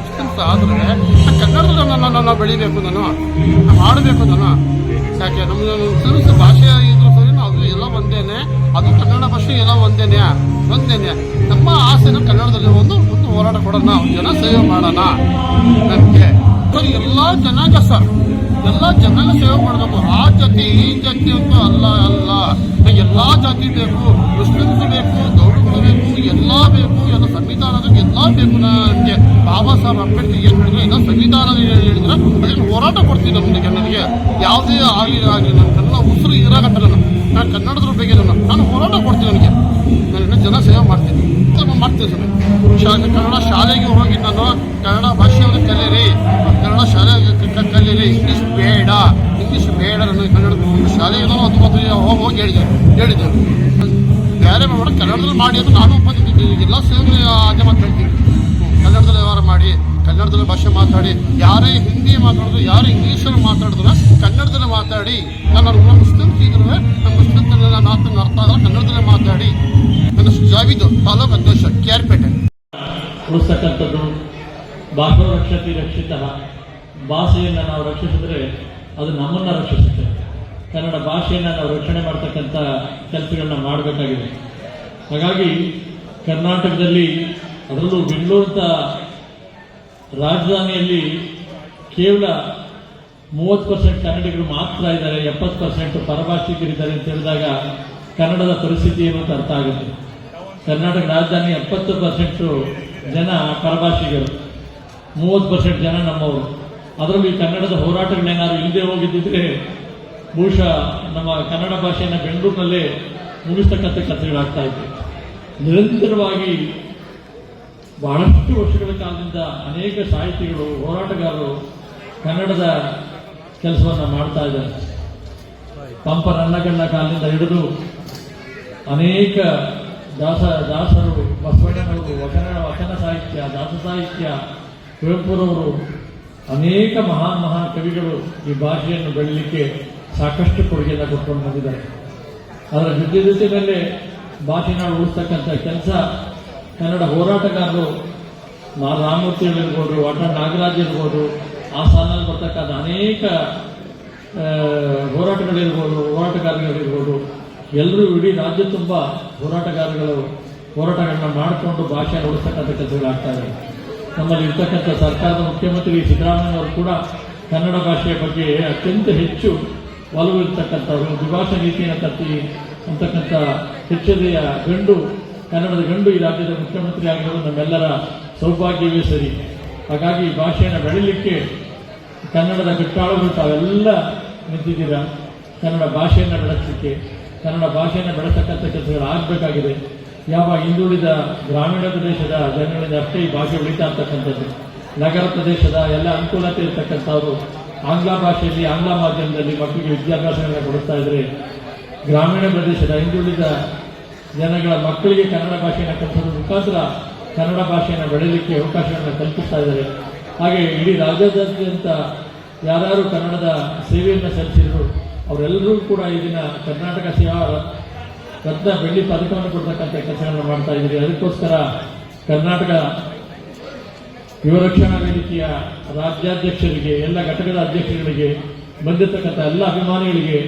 ಮುಸ್ಲಿಮ್ಸ್ ಆದ್ರೂ ಕನ್ನಡದಲ್ಲಿ ನಾನು ನಾನು ಬೆಳಿಬೇಕು ನಾನು. ಮಾಡಬೇಕು ನಾನು. ಯಾಕೆ? ನಮ್ಮ ಮುಸ್ಲಿಮ್ಸ್ ಭಾಷೆ ಇದ್ರೂ ಸರಿ ಅದು ಎಲ್ಲ ಒಂದೇನೆ. ಅದು ಕನ್ನಡ ಭಾಷೆ ಎಲ್ಲ ಒಂದೇನೆ. ಒಂದೇನೆ. ನಮ್ಮ ಆಸೆನ ಕನ್ನಡದಲ್ಲಿ ಒಂದು ಒಂದು ಹೋರಾಟ ಕೊಡೋಣ ಜನ ಸೇವೆ ಮಾಡೋಣ. ನನಗೆ ಎಲ್ಲ ಚೆನ್ನಾಗ ಸರ್ ಎಲ್ಲ ಜನನ ಸೇವೆ ಮಾಡಬೇಕು. ಆ ಜಾತಿ, ಈ ಜಾತಿ ಅಂತ ಅಲ್ಲ ಅಲ್ಲ. ಎಲ್ಲ ಜಾತಿ ಬೇಕು, ಮುಸ್ಲಿಮ್ಸ್ ಬೇಕು ದೌಡಗಳು ಬೇಕು, ಎಲ್ಲ ಬೇಕು, ಎಲ್ಲ ಸಂವಿಧಾನದ ಎಲ್ಲ ಬೇಕು ನನಗೆ ಬಾಬಾ ಸಾಹೇಬ್ ಅಂಬೇಡ್ಕರ್ ಏನು ಹೇಳಿದ್ರು? ಎಲ್ಲ ಸಂವಿಧಾನ ಹೇಳಿದ್ರೆ? ಅದನ್ನು ಹೋರಾಟ ಕೊಡ್ತೀನಿ ನಮ್ಮ ನನಗೆ ಯಾವುದೇ ಆಗಲಿ ಆಗಲಿ ನನ್ನ ಉಸಿರು ಇರಾಗತ್ತಲ್ಲ ನಾನು ಕನ್ನಡದ ಕನ್ನಡದ್ರ ಬಗ್ಗೆ ನಾನು ಹೋರಾಟ ಕೊಡ್ತೀನಿ ನನಗೆ. ನಾನು ಜನ ಸೇವೆ ಮಾಡ್ತೀನಿ. ಮಾಡ್ತೀನಿ ಸರ್. ಕನ್ನಡ ಶಾಲೆಗೆ ಹೋಗಿ ನಾನು. ಕನ್ನಡ ಭಾಷೆಯನ್ನು ಕಲೀರಿ. ಕನ್ನಡ ಶಾಲೆ ಕಲೀರಿ. ಇಂಗ್ಲೀಷ್ ಬೇಡ. ಇಂಗ್ಲೀಷ್ ಬೇಡ ನನಗೆ ಕನ್ನಡ. ಶಾಲೆಗೆ ಮತ್ತು ಹೋಗಿ ಹೇಳಿದೆ. ಹೇಳಿದ್ದೆ ಬೇರೆ ಮಾಡೋಣ ಕನ್ನಡದಲ್ಲಿ ಮಾಡಿ ಅಂತ ನಾನು ಒಪ್ಪಿದ್ದೀನಿ ಎಲ್ಲ ಸೇವೆ ಅದೇ ಕನ್ನಡದಲ್ಲಿ ಭಾಷೆ ಮಾತಾಡಿ, ಯಾರೇ ಹಿಂದಿ ಮಾತಾಡಿದ್ರು, ಯಾರು ಇಂಗ್ಲೀಷಲ್ಲಿ ಮಾತಾಡಿದ್ರು, ಕನ್ನಡದಲ್ಲಿ ಮಾತಾಡಿ. ನಾನು ನನ್ನ ಮುಸ್ಲಿಮ್ಸ್ ಇದ್ರೆ ನಮ್ಮ ಮುಸ್ಲಿಮ್ಸ್ ನಾನು ಅರ್ಥ ಆದ್ರೆ ಕನ್ನಡದಲ್ಲೇ ಮಾತಾಡಿ. ನನ್ನ ಸುಜಾವಿದ್ದು ಜಾವಿದು ತಾಲೂಕು ಅಧ್ಯಕ್ಷ ಕೆ ಆರ್ ಪೇಟೆ ಉಳಿಸ್ತಕ್ಕಂಥದ್ದು ಭಾಷಾ ರಕ್ಷತಿ ರಕ್ಷಿತ ಭಾಷೆಯನ್ನು ನಾವು ರಕ್ಷಿಸಿದ್ರೆ ಅದು ನಮ್ಮನ್ನು ರಕ್ಷಿಸುತ್ತೆ. ಕನ್ನಡ ಭಾಷೆಯನ್ನು ನಾವು ರಕ್ಷಣೆ ಮಾಡ್ತಕ್ಕಂಥ ಕೆಲಸಗಳನ್ನ ಮಾಡಬೇಕಾಗಿದೆ. ಹಾಗಾಗಿ ಕರ್ನಾಟಕದಲ್ಲಿ ಅದರಲ್ಲೂ ಬೆಂಗಳೂರಂಥ ರಾಜಧಾನಿಯಲ್ಲಿ ಕೇವಲ ಮೂವತ್ತು ಪರ್ಸೆಂಟ್ ಕನ್ನಡಿಗರು ಮಾತ್ರ ಇದ್ದಾರೆ, ಎಪ್ಪತ್ತು ಪರ್ಸೆಂಟ್ ಪರಭಾಷಿಕರಿದ್ದಾರೆ ಅಂತ ಹೇಳಿದಾಗ ಕನ್ನಡದ ಪರಿಸ್ಥಿತಿ ಏನು ಅಂತ ಅರ್ಥ ಆಗುತ್ತೆ? ಕರ್ನಾಟಕ ರಾಜಧಾನಿ ಎಪ್ಪತ್ತು ಪರ್ಸೆಂಟ್ ಜನ ಪರಭಾಷಿಗರು, ಮೂವತ್ತು ಪರ್ಸೆಂಟ್ ಜನ ನಮ್ಮವರು. ಅದರಲ್ಲಿ ಕನ್ನಡದ ಹೋರಾಟಗಳೇನಾದ್ರು ಇಲ್ಲದೆ ಹೋಗಿದ್ದಿದ್ರೆ ಬಹುಶಃ ನಮ್ಮ ಕನ್ನಡ ಭಾಷೆಯನ್ನು ಬೆಂಗಳೂರಿನಲ್ಲೇ ಮುಗಿಸ್ತಕ್ಕಂಥ ಕಥೆಗಳಾಗ್ತಾ ಇತ್ತು ನಿರಂತರವಾಗಿ ಬಹಳಷ್ಟು ವರ್ಷಗಳ ಕಾಲದಿಂದ ಅನೇಕ ಸಾಹಿತಿಗಳು, ಹೋರಾಟಗಾರರು ಕನ್ನಡದ ಕೆಲಸವನ್ನು ಮಾಡ್ತಾ ಇದ್ದಾರೆ. ಪಂಪ ರನ್ನಗಣ್ಣ ಕಾಲದಿಂದ ಹಿಡಿದು ಅನೇಕ ದಾಸ, ದಾಸರು, ಬಸವಣ್ಣನವರು, ವಚನ ವಚನ ಸಾಹಿತ್ಯ, ದಾಸ ಸಾಹಿತ್ಯ, ಕುವೆಂಪುರವರು, ಅನೇಕ ಮಹಾನ್ ಮಹಾನ್ ಕವಿಗಳು ಈ ಭಾಷೆಯನ್ನು ಬೆಳಲಿಕ್ಕೆ ಸಾಕಷ್ಟು ಕೊಡುಗೆಯನ್ನು ಕೊಟ್ಕೊಂಡು ಬಂದಿದ್ದಾರೆ. ಅದರ ಜೊತೆ ಜೊತೆಯಲ್ಲೇ ಭಾಷೆನ ಉಳಿಸ್ತಕ್ಕಂಥ ಕೆಲಸ ಕನ್ನಡ ಹೋರಾಟಗಾರರು ರಾಮಮೂರ್ತಿ ಇರ್ಬೋದು ವಾಟ ನಾಗರಾಜ್ ಇರ್ಬೋದು ಆ ಸಾಲಿನಲ್ಲಿ ಬರ್ತಕ್ಕಂಥ ಅನೇಕ ಹೋರಾಟಗಳಿರ್ಬೋದು ಹೋರಾಟಗಾರಗಳಿರ್ಬೋದು ಎಲ್ಲರೂ ಇಡೀ ರಾಜ್ಯ ತುಂಬ ಹೋರಾಟಗಾರಗಳು ಹೋರಾಟಗಳನ್ನ ಮಾಡಿಕೊಂಡು ಭಾಷೆ ಉಳಿಸ್ತಕ್ಕಂಥ ಕೆಲಸಗಳಾಗ್ತಾ ಇದೆ ನಮ್ಮಲ್ಲಿ ಇರ್ತಕ್ಕಂಥ ಸರ್ಕಾರದ ಮುಖ್ಯಮಂತ್ರಿ ಸಿದ್ದರಾಮಯ್ಯವರು ಕೂಡ ಕನ್ನಡ ಭಾಷೆಯ ಬಗ್ಗೆ ಅತ್ಯಂತ ಹೆಚ್ಚು ಒಲವು ಇರ್ತಕ್ಕಂಥವ್ರು ದ್ವಿಭಾಷಾ ನೀತಿಯನ್ನು ತತ್ತಿ ಅಂತಕ್ಕಂಥ ಹೆಚ್ಚದೆಯ ಗಂಡು ಕನ್ನಡದ ಗಂಡು ಈ ರಾಜ್ಯದ ಮುಖ್ಯಮಂತ್ರಿ ಆಗಿರೋದು ನಮ್ಮೆಲ್ಲರ ಸೌಭಾಗ್ಯವೇ ಸರಿ. ಹಾಗಾಗಿ ಈ ಭಾಷೆಯನ್ನು ಬೆಳೀಲಿಕ್ಕೆ ಕನ್ನಡದ ಕಟ್ಟಾಳುಗಳು ತಾವೆಲ್ಲ ನಿಂತಿದ್ದೀರಾ? ಕನ್ನಡ ಭಾಷೆಯನ್ನು ಬೆಳೆಸಲಿಕ್ಕೆ, ಕನ್ನಡ ಭಾಷೆಯನ್ನು ಬೆಳೆಸತಕ್ಕಂಥ ಕೆಲಸಗಳು ಆಗಬೇಕಾಗಿದೆ. ಯಾವ ಹಿಂದುಳಿದ ಗ್ರಾಮೀಣ ಪ್ರದೇಶದ ಜನಗಳಿಂದ ಅಷ್ಟೇ ಈ ಭಾಷೆ ಉಳಿತಾ ಅಂತಕ್ಕಂಥದ್ದು. ನಗರ ಪ್ರದೇಶದ ಎಲ್ಲ ಅನುಕೂಲತೆ ಇರತಕ್ಕಂಥವ್ರು ಆಂಗ್ಲ ಭಾಷೆಯಲ್ಲಿ, ಆಂಗ್ಲ ಮಾಧ್ಯಮದಲ್ಲಿ ಮಕ್ಕಳಿಗೆ ವಿದ್ಯಾಭ್ಯಾಸಗಳನ್ನ ಕೊಡಿಸ್ತಾ ಇದ್ರೆ ಗ್ರಾಮೀಣ ಪ್ರದೇಶದ ಹಿಂದುಳಿದ ಜನಗಳ ಮಕ್ಕಳಿಗೆ ಕನ್ನಡ ಭಾಷೆಯನ್ನು ಕಲಿಸೋದ್ರ ಮುಖಾಂತರ ಕನ್ನಡ ಭಾಷೆಯನ್ನು ಬೆಳೆಯಲಿಕ್ಕೆ ಅವಕಾಶಗಳನ್ನು ಕಲ್ಪಿಸ್ತಾ ಇದ್ದಾರೆ. ಹಾಗೆ ಇಡೀ ರಾಜ್ಯಾದ್ಯಂತ ಯಾರು ಕನ್ನಡದ ಸೇವೆಯನ್ನು ಸಲ್ಲಿಸಿದ್ರು, ಅವರೆಲ್ಲರೂ ಕೂಡ ಈ ದಿನ ಕರ್ನಾಟಕ ಸೇವಾ ರತ್ನ ಬೆಳ್ಳಿ ಪದಕವನ್ನು ಕೊಡ್ತಕ್ಕಂಥ ಕೆಲಸಗಳನ್ನು ಮಾಡ್ತಾ ಇದ್ದೀರಿ. ಅದಕ್ಕೋಸ್ಕರ ಕರ್ನಾಟಕ ಯುವರಕ್ಷಣಾ ವೇದಿಕೆಯ ರಾಜ್ಯಾಧ್ಯಕ್ಷರಿಗೆ, ಎಲ್ಲ ಘಟಕದ ಅಧ್ಯಕ್ಷರುಗಳಿಗೆ ಬಂದಿರತಕ್ಕಂಥ ಎಲ್ಲ ಅಭಿಮಾನಿಗಳಿಗೆ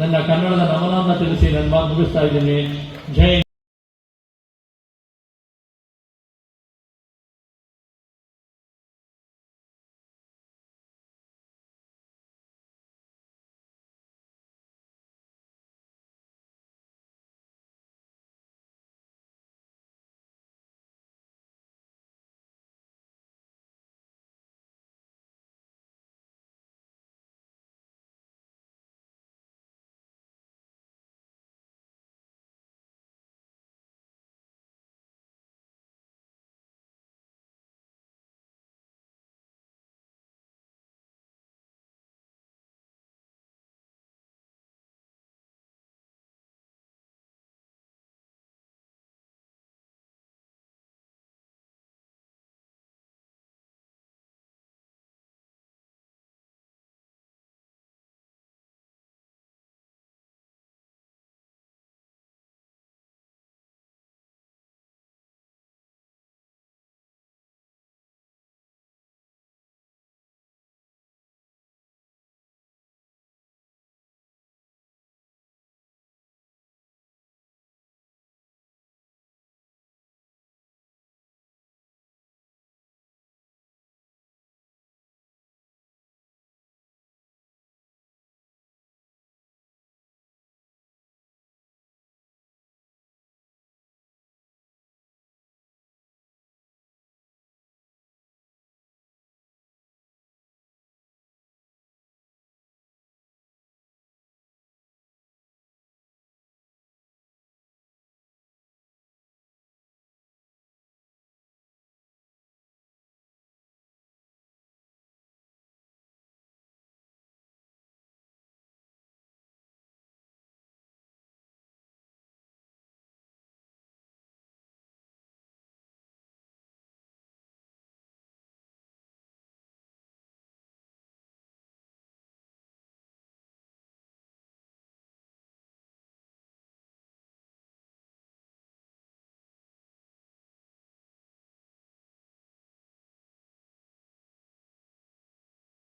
ನನ್ನ ಕನ್ನಡದ ನಮನವನ್ನು ತಿಳಿಸಿ ನನ್ನ ಮಾತು ಮುಗಿಸ್ತಾ ಇದ್ದೀನಿ. जय